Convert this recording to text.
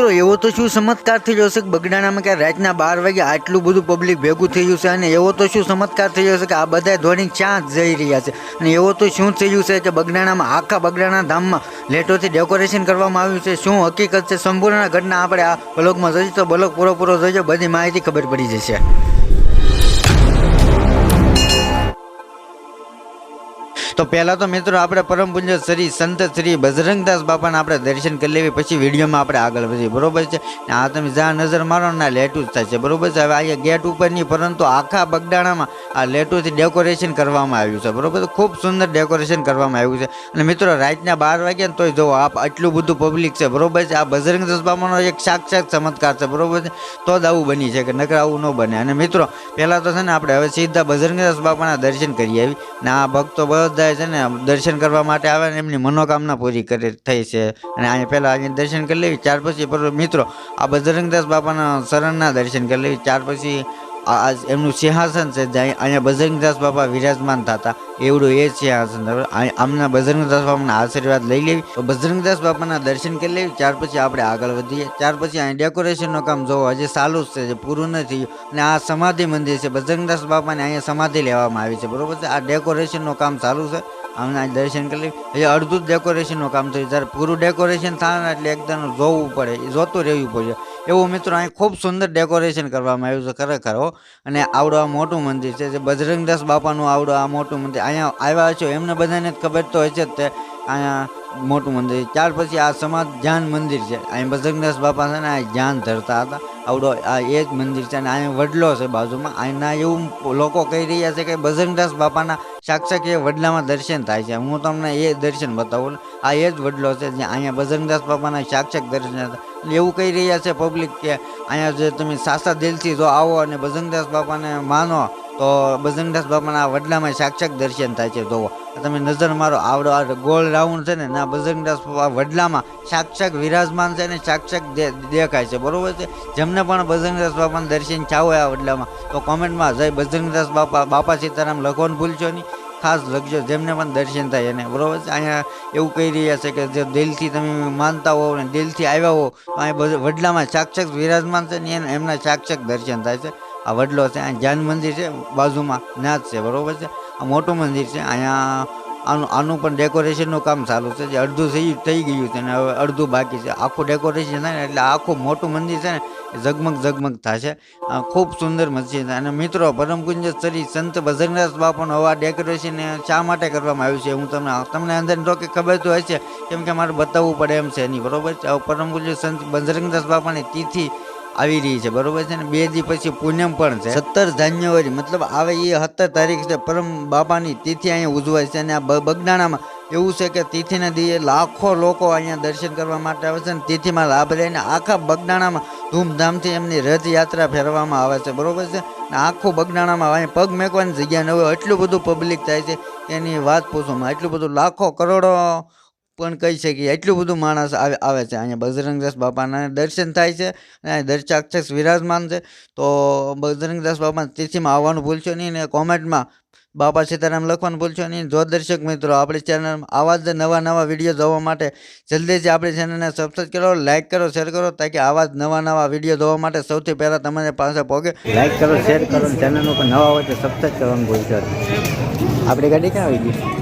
મિત્રો, એવો તો શું ચમત્કાર થઈ જશે કે બગડાણામાં કે રાતના બાર વાગે આટલું બધું પબ્લિક ભેગું થઈ ગયું છે અને એવો તો શું ચમત્કાર થઈ જશે કે આ બધા ધોની ક્યાં જઈ રહ્યા છે. અને એવો તો શું થયું છે કે બગડાણામાં, આખા બગડાણા ધામમાં લેટોથી ડેકોરેશન કરવામાં આવ્યું છે. શું હકીકત છે? સંપૂર્ણ ઘટના આપણે આ બ્લોગમાં જોઈશું તો બ્લોગ પૂરો પૂરો જોઈજો બધી માહિતી ખબર પડી જશે. તો પહેલાં તો મિત્રો આપણે પરમ પૂજ્ય શ્રી સંત શ્રી બજરંગદાસ બાપાના આપણે દર્શન કરી લેવી, પછી વિડીયોમાં આપણે આગળ વધીએ. બરોબર છે? આ તમે જ્યાં નજર મારો ને આ લેટું જ થાય છે. બરોબર છે? હવે અહીંયા ગેટ ઉપર નહીં, પરંતુ આખા બગડાણામાં આ લેટુથી ડેકોરેશન કરવામાં આવ્યું છે. બરોબર? ખૂબ સુંદર ડેકોરેશન કરવામાં આવ્યું છે. અને મિત્રો રાતના બાર વાગ્યા ને તોય જો આપ આટલું બધું પબ્લિક છે, બરોબર છે? આ બજરંગદાસ બાપાનો એક સાક્ષાત ચમત્કાર છે, બરોબર છે? તો જ આવું બની છે કે નકર આવું ન બને. અને મિત્રો, પહેલાં તો છે ને, આપણે હવે સીધા બજરંગદાસ બાપાના દર્શન કરી આવી. ને આ ભક્તો બધા છે ને દર્શન કરવા માટે આવે ને એમની મનોકામના પૂરી કરી થઈ છે. અને અહીંયા પહેલાં અહીં દર્શન કરી લેવી ત્યાર પછી મિત્રો, આ બજરંગદાસ બાપાના શરણના દર્શન કરી લેવી ત્યાર પછી આ એમનું સિંહાસન છે જ્યાં અહીંયા બજરંગદાસ બાપા વિરાજમાન થતા. એવડું એ સિંહાસન આમના બજરંગદાસ બાપાના આશીર્વાદ લઈ લેવી. તો બજરંગદાસ બાપાના દર્શન કરી લેવી. ત્યાર પછી આપણે આગળ વધીએ. ત્યાર પછી અહીં ડેકોરેશનનું કામ જોવો. હજી ચાલુ જ છે જે પૂરું નથી અને આ સમાધિ મંદિર છે. બજરંગદાસ બાપાને અહીંયા સમાધિ લેવામાં આવી છે. બરોબર છે? આ ડેકોરેશનનું કામ ચાલુ છે. અહીં દર્શન કરી એ અડધું જ ડેકોરેશનનું કામ થયું. જ્યારે પૂરું ડેકોરેશન થાય એટલે એકદમ જોવું પડે. જોતું રહેવું પડે. એવું મિત્રો અહીં ખૂબ સુંદર ડેકોરેશન કરવામાં આવ્યું છે ખરેખર, હો. અને આવડું આ મોટું મંદિર છે. જે બજરંગદાસ બાપાનું આવડું આ મોટું મંદિર. અહીંયા આવ્યા છો એમને બધાને જ ખબર તો હશે જ તે અહીંયા મોટું મંદિર ત્યાર પછી આ સમાજ ધ્યાન મંદિર છે. અહીં બજરંગદાસ બાપા છે ને આ ધ્યાન ધરતા હતા. આવડો, આ એ જ મંદિર છે અને અહીંયા વડલો છે બાજુમાં. અહીંના એવું લોકો કહી રહ્યા છે કે બજરંગદાસ બાપાના સાક્ષાત એ વડલામાં દર્શન થાય છે. હું તમને એ દર્શન બતાવું. આ એ જ વડલો છે જ્યાં અહીંયા બજરંગદાસ બાપાના સાક્ષાત દર્શન એવું કહી રહ્યા છે પબ્લિક કે અહીંયા જે તમે સાસા દિલથી જો આવો અને બજરંગદાસ બાપાને માનો તો બજરંગદાસ બાપાના વડલામાં સાક્ષાત દર્શન થાય છે. જોવો તમે નજર મારો, આવડો, આ ગોળ રાઉન્ડ છે ને, ના બજરંગદાસ બાપા વડલામાં સાક્ષાત વિરાજમાન છે ને, સાક્ષાત દેખાય છે. બરાબર છે? જેમને પણ બજરંગદાસ બાપાના દર્શન થયા હોય આ વડલામાં, તો કોમેન્ટમાં જય બજરંગદાસ બાપા બાપા સીતારામ લખવાનું ભૂલશો નહીં, ખાસ લખજો, જેમને પણ દર્શન થાય એને. બરાબર છે? અહીંયા એવું કહી રહ્યા છે કે જે દિલથી તમે માનતા હો ને, દિલથી આવ્યા હો તો અહીં બધું વડલામાં સાક્ષાત વિરાજમાન છે ને એમના સાક્ષાત દર્શન થાય છે. આ વડલો છે અહીંયા જૈન મંદિર છે, બાજુમાં નાથ છે, બરોબર છે? આ મોટું મંદિર છે, અહીંયા આનું આનું પણ ડેકોરેશનનું કામ ચાલુ છે, જે અડધું થઈ થઈ ગયું છે ને હવે અડધું બાકી છે. આખું ડેકોરેશન થાય ને એટલે આખું મોટું મંદિર છે ને ઝગમગ ઝગમગ થશે ખૂબ સુંદર મસ્જિદ અને મિત્રો પરમકુંજ શ્રી સંત બજરંગદાસ બાપાનું હવા ડેકોરેશન શા માટે કરવામાં આવ્યું છે, હું તમને તમને અંદર તો કે ખબર તો હશે, કેમ કે મારે બતાવવું પડે એમ છે નહીં, બરોબર છે? હવે પરમ સંત બજરંગદાસ બાપાની તિથિ આવી રહી છે, બરોબર છે ને? બે દી પછી પૂનમ પણ છે. સત્તર જાન્યુઆરી, મતલબ આવે એ સત્તર તારીખ છે, પરમ બાપાની તિથિ અહીંયા ઉજવાય છે અને આ બગડાણામાં એવું છે કે તિથિના દીએ લાખો લોકો અહીંયા દર્શન કરવા માટે આવે છે અને તિથિમાં લાભ લઈને આખા બગદાણામાં ધૂમધામથી એમની રથયાત્રા ફેરવામાં આવે છે, બરોબર છે? આખું બગદાણામાં અહીંયા પગ મેકવાની જગ્યા ન હોય, એટલું બધું પબ્લિક થાય છે, એની વાત પૂછવામાં એટલું બધું લાખો કરોડો પણ કહી શકીએ. એટલું બધું માણસ આવે આવે છે. અહીંયા બજરંગદાસ બાપાના દર્શન થાય છે અને દર્શાક્ષસ વિરાજમાન છે. તો બજરંગદાસ બાપા તિથિમાં આવવાનું ભૂલશો નહીં ને કોમેન્ટમાં બાપા સીતારામ લખવાનું ભૂલશો નહીં. જો દર્શક મિત્રો, આપણી ચેનલ આવા જ નવા નવા વીડિયો જોવા માટે જલ્દીથી આપણી ચેનલને સબસ્ક્રાઈબ કરો લાઇક કરો શેર કરો તાકી આવા જ નવા નવા વીડિયો જોવા માટે સૌથી પહેલાં તમારી પાસે પહોંચે. લાઇક કરો શેર કરો ચેનલ ઉપર નવા હોય તો સબસ્ક્રાઈબ કરવાનું ભૂલશો આપણી ગાડી ક્યાં આવી ગઈ?